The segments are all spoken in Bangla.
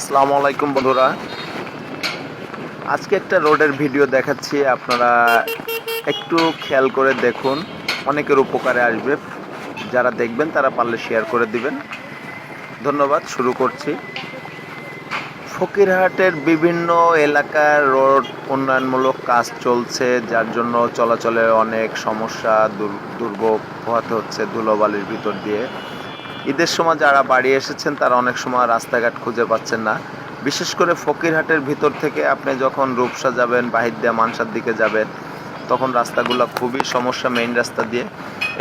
আসসালামু আলাইকুম বন্ধুরা। আজকে একটা রোডের ভিডিও দেখাচ্ছি, আপনারা একটু খেয়াল করে দেখুন। অনেকের উপকারে আসবে, যারা দেখবেন তারা পারলে শেয়ার করে দিবেন। ধন্যবাদ, শুরু করছি। ফকিরহাটের বিভিন্ন এলাকার রোড উন্নয়নমূলক কাজ চলছে, যার জন্য চলাচলে অনেক সমস্যা, দুর- দুর্ভোগ পোহাতে হচ্ছে ধুলোবালির ভিতর দিয়ে। ঈদের সময় যারা বাড়ি এসেছেন, তারা অনেক সময় রাস্তাঘাট খুঁজে পাচ্ছেন না। বিশেষ করে ফকিরহাটের ভিতর থেকে আপনি যখন রূপসা যাবেন, বাহির দিয়ে মানসার দিকে যাবেন, তখন রাস্তাগুলো খুবই সমস্যা মেইন রাস্তা দিয়ে।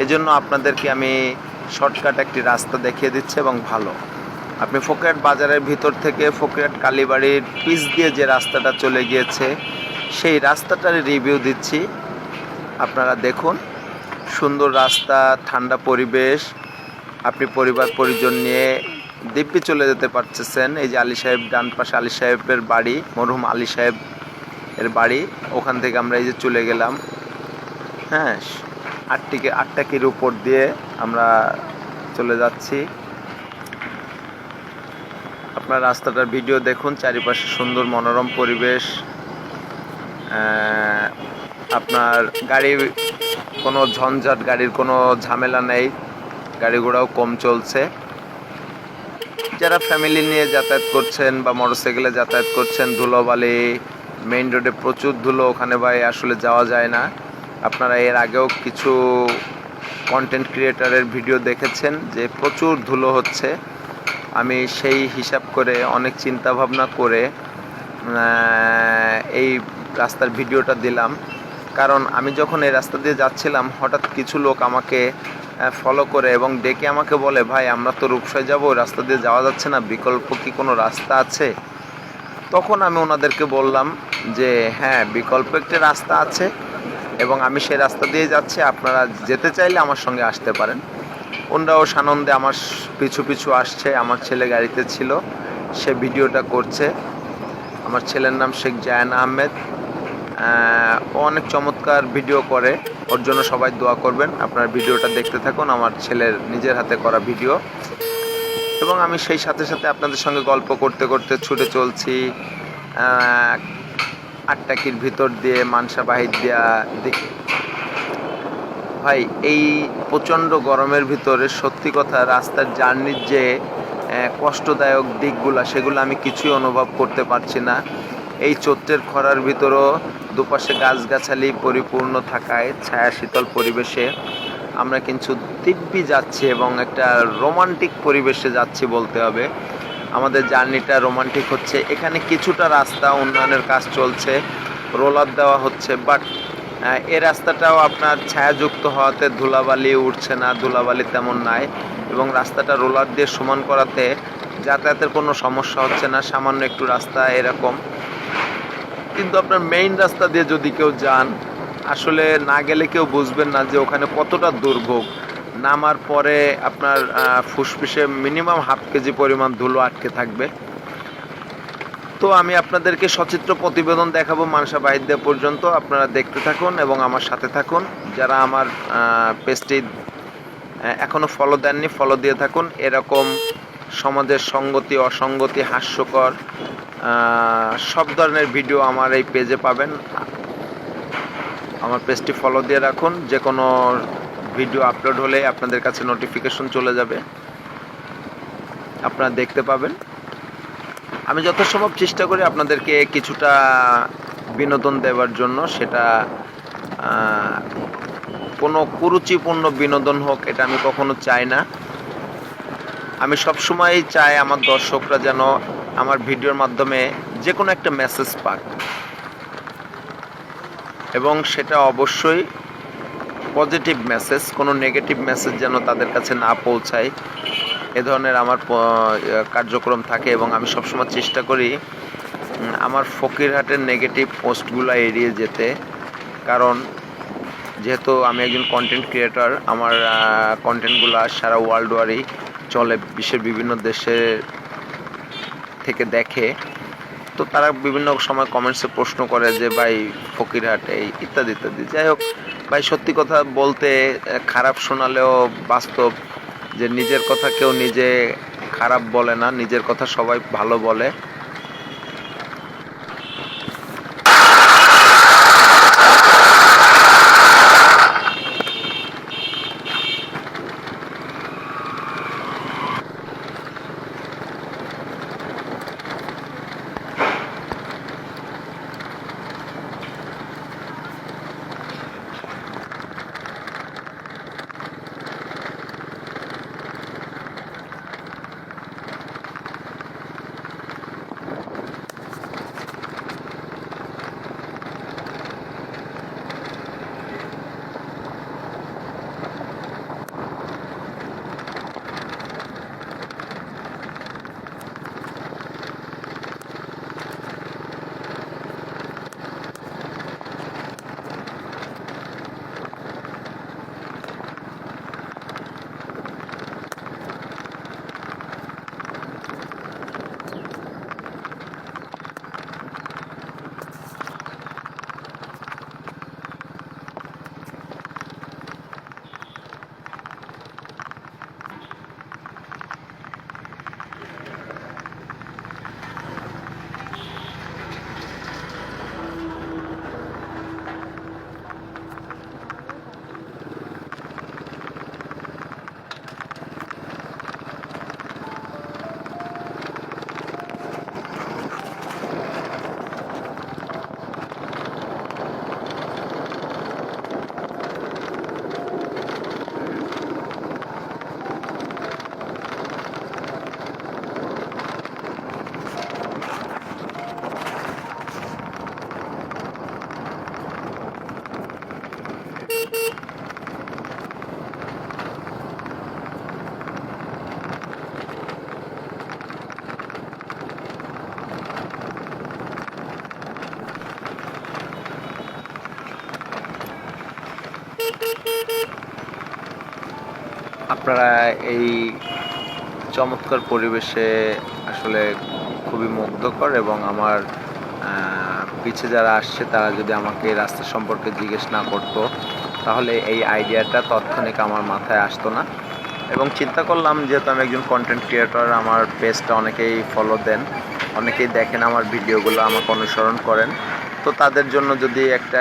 এজন্য আপনাদেরকে আমি শর্টকাট একটি রাস্তা দেখিয়ে দিচ্ছি এবং ভালো। আপনি ফকিরহাট বাজারের ভিতর থেকে ফকিরহাট কালীবাড়ির পিচ দিয়ে যে রাস্তাটা চলে গিয়েছে, সেই রাস্তাটার রিভিউ দিচ্ছি। আপনারা দেখুন, সুন্দর রাস্তা, ঠান্ডা পরিবেশ আপনি পরিবার, পরিজন নিয়ে দিব্যি চলে যেতে পারতেছেন। এই যে আলী সাহেব ডান পাশে আলী সাহেবের বাড়ি, মরহুম আলী সাহেব এর বাড়ি, ওখান থেকে আমরা এই যে চলে গেলাম। হ্যাঁ আটটিকে আটটাকির উপর দিয়ে আমরা চলে যাচ্ছি। আপনার রাস্তাটার ভিডিও দেখুন, চারিপাশে সুন্দর মনোরম পরিবেশ। আপনার গাড়ি কোনো ঝঞ্ঝাট, গাড়ির কোনো ঝামেলা নেই। গাড়ি ঘোড়াও কম চলছে। যারা ফ্যামিলি নিয়ে যাতায়াত করছেন বা মোটরসাইকেলে যাতায়াত করছেন, ধুলোবালি মেইন রোডে প্রচুর ধুলো ওখানে ভাই আসলে যাওয়া যায় না। আপনারা এর আগেও কিছু কন্টেন্ট ক্রিয়েটারের ভিডিও দেখেছেন যে প্রচুর ধুলো হচ্ছে। আমি সেই হিসাব করে, অনেক চিন্তা ভাবনা করে এই রাস্তার ভিডিওটা দিলাম। কারণ আমি যখন এই রাস্তা দিয়ে যাচ্ছিলাম, হঠাৎ কিছু লোক আমাকে ফলো করে এবং ডেকে আমাকে বলে, ভাই, আমরা তো রূপসায় যাব, রাস্তা দিয়ে যাওয়া যাচ্ছে না, বিকল্প কি কোনো রাস্তা আছে? তখন আমি ওনাদেরকে বললাম যে হ্যাঁ বিকল্প একটি রাস্তা আছে এবং আমি সেই রাস্তা দিয়ে যাচ্ছি, আপনারা যেতে চাইলে আমার সঙ্গে আসতে পারেন। ওনারাও সানন্দে আমার পিছু পিছু আসছে, আমার ছেলে গাড়িতে ছিল, সে ভিডিওটা করছে। আমার ছেলের নাম শেখ জায়ান আহমেদ। অনেক চমৎকার ভিডিও করে। ওর জন্য সবাই দোয়া করবেন। আপনার ভিডিওটা দেখতে থাকুন। আমার ছেলের নিজের হাতে করা ভিডিও এবং আমি সেই সাথে সাথে আপনাদের সঙ্গে গল্প করতে করতে ছুটে চলছি। আটটাকির ভিতর দিয়ে, মানসা বাহির দিয়া দিক ভাই, এই প্রচণ্ড গরমের ভিতরে সত্যি কথা রাস্তার জার্নির যে কষ্টদায়ক দিকগুলা, সেগুলো আমি কিছুই অনুভব করতে পারছি না। এই চৈত্রের খরার ভিতরও দুপাশে গাছগাছালি পরিপূর্ণ থাকায় ছায়া শীতল পরিবেশে আমরা কিন্তু দিব্যি যাচ্ছি এবং একটা রোমান্টিক পরিবেশে যাচ্ছি বলতে হবে। আমাদের জার্নিটা রোমান্টিক হচ্ছে। এখানে কিছুটা রাস্তা, উন্নয়নের কাজ চলছে রোলার দেওয়া হচ্ছে বাট এ রাস্তাটাও আপনার ছায়াযুক্ত হওয়াতে ধুলাবালি উঠছে না, ধুলাবালি তেমন নাই এবং রাস্তাটা রোলার দিয়ে সমান করাতে যাতায়াতের কোনো সমস্যা হচ্ছে না, সামান্য একটু রাস্তা এরকম। কিন্তু আপনার মেইন রাস্তা দিয়ে যদি কেউ যান, আসলে না গেলে কেউ বুঝবেন না যে ওখানে কতটা দুর্ভোগ। নামার পরে আপনার ফুসফুসে মিনিমাম হাফ কেজি পরিমাণ ধুলো আটকে থাকবে। তো আমি আপনাদেরকে সচিত্র প্রতিবেদন দেখাবো মানসা বাহিদ্যা পর্যন্ত। আপনারা দেখতে থাকুন এবং আমার সাথে থাকুন। যারা আমার পেজটি এখনও ফলো দেননি ফলো দিয়ে থাকুন। এরকম সমাজের সঙ্গতি, অসঙ্গতি, হাস্যকর সব ধরনের ভিডিও আমার এই পেজে পাবেন। আমার পেজটি ফলো দিয়ে রাখুন। যে কোনো ভিডিও আপলোড হলে আপনাদের কাছে নোটিফিকেশন চলে যাবে। আপনারা দেখতে পাবেন। আমি যথাসম্ভব চেষ্টা করি আপনাদেরকে কিছুটা বিনোদন দেওয়ার জন্য। সেটা কোনো কুরুচিপূর্ণ বিনোদন হোক, এটা আমি কখনো চাই না। আমি সবসময়ই চাই আমার দর্শকরা যেন আমার ভিডিওর মাধ্যমে যে কোনো একটা মেসেজ পাক। এবং সেটা অবশ্যই পজিটিভ মেসেজ কোনো নেগেটিভ মেসেজ যেন তাদের কাছে না পৌঁছায়। এ ধরনের আমার কার্যক্রম থাকে এবং আমি সবসময় চেষ্টা করি আমার ফকিরহাটের নেগেটিভ পোস্টগুলো এড়িয়ে যেতে। কারণ যেহেতু আমি একজন কন্টেন্ট ক্রিয়েটর আমার কন্টেন্টগুলো সারা ওয়ার্ল্ড ওয়ারই চলে বিশ্বের বিভিন্ন দেশে থেকে দেখে। তো তারা বিভিন্ন সময় কমেন্টসে প্রশ্ন করে যে, ভাই, ফকিরহাট এই ইত্যাদি ইত্যাদি। যাই হোক, ভাই, সত্যি কথা বলতে খারাপ শোনালেও বাস্তব যে, নিজের কথা কেউ নিজে খারাপ বলে না, নিজের কথা সবাই ভালো বলে। আপনারা এই চমৎকার পরিবেশে আসলে খুবই মুগ্ধকর এবং আমার পিছে যারা আসছে তারা যদি আমাকে রাস্তা সম্পর্কে জিজ্ঞেস না করতো, তাহলে এই আইডিয়াটা তৎক্ষণিক আমার মাথায় আসতো না। এবং চিন্তা করলাম, যেহেতু আমি একজন কন্টেন্ট ক্রিয়েটর আমার পেজটা অনেকেই ফলো দেন, অনেকেই দেখেন আমার ভিডিওগুলো আমাকে অনুসরণ করেন। তো তাদের জন্য যদি একটা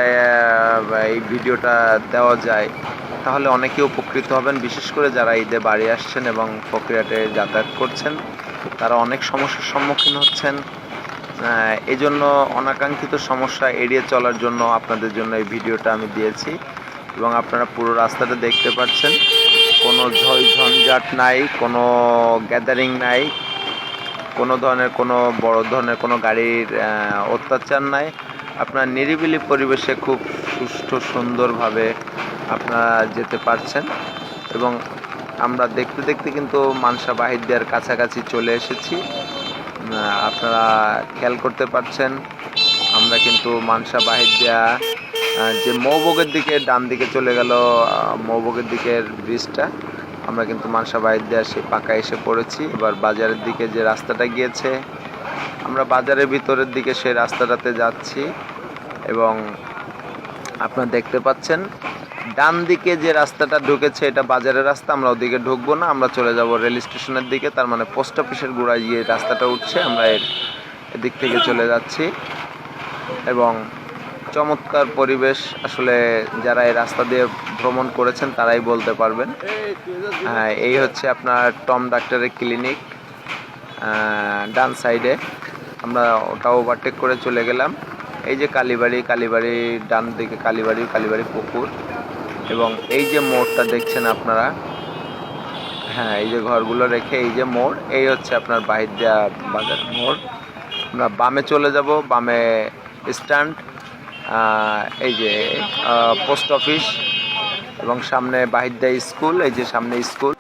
এই ভিডিওটা দেওয়া যায় তাহলে অনেকেই উপকৃত হবেন। বিশেষ করে যারা ঈদে বাড়ি আসছেন এবং প্রক্রিয়াতে যাতায়াত করছেন তারা অনেক সমস্যার সম্মুখীন হচ্ছেন। আহ, এই জন্য অনাকাঙ্ক্ষিত সমস্যা এড়িয়ে চলার জন্য আপনাদের জন্য এই ভিডিওটা আমি দিয়েছি এবং আপনারা পুরো রাস্তাটা দেখতে পাচ্ছেন। কোনো ঝয় ঝঞ্ঝাট নাই কোনো গ্যাদারিং নাই কোনো ধরনের কোনো বড় ধরনের কোনো গাড়ির অত্যাচার নাই। আপনার নিরিবিলি পরিবেশে খুব সুষ্ঠু সুন্দরভাবে আপনারা যেতে পারছেন এবং আমরা দেখতে দেখতে কিন্তু মানসা বাহিরদের কাছাকাছি চলে এসেছি। আপনারা খেয়াল করতে পারছেন আমরা কিন্তু মানসা বাহিরদিয়া আহ, যে মৌবগের দিকে ডান দিকে চলে গেল মৌবগের দিকের ব্রিজটা। আমরা কিন্তু মানসা বাহিরদিয়া সেই পাকা এসে পড়েছি। এবার বাজারের দিকে যে রাস্তাটা গিয়েছে আমরা বাজারের ভিতরের দিকে সেই রাস্তাটাতে যাচ্ছি এবং আপনারা দেখতে পাচ্ছেন, ডান দিকে যে রাস্তাটা ঢুকেছে এটা বাজারের রাস্তা, আমরা ওদিকে ঢুকবো না, আমরা চলে যাব রেল স্টেশনের দিকে, তার মানে পোস্ট অফিসের গোড়ায় গিয়ে রাস্তাটা উঠছে, আমরা এর এদিক থেকে চলে যাচ্ছি এবং চমৎকার পরিবেশ, আসলে যারা এই রাস্তা দিয়ে ভ্রমণ করেছেন তারাই বলতে পারবেন। এই হচ্ছে আপনার টম ডাক্তারের ক্লিনিক ডান সাইডে। আমরা ওটা ওভারটেক করে চলে গেলাম। এই যে কালীবাড়ি কালীবাড়ি ডান দিকে কালীবাড়ি কালীবাড়ি পুকুর এবং এই যে মোড়টা দেখছেন আপনারা হ্যাঁ এই যে ঘরগুলো রেখে এই যে মোড়, এই হচ্ছে আপনার বাহির দেওয়া বাজার মোড়। আমরা বামে চলে যাব, বামে স্ট্যান্ড এই যে পোস্ট অফিস এবং সামনে বাহির দেয় স্কুল এই যে সামনে স্কুল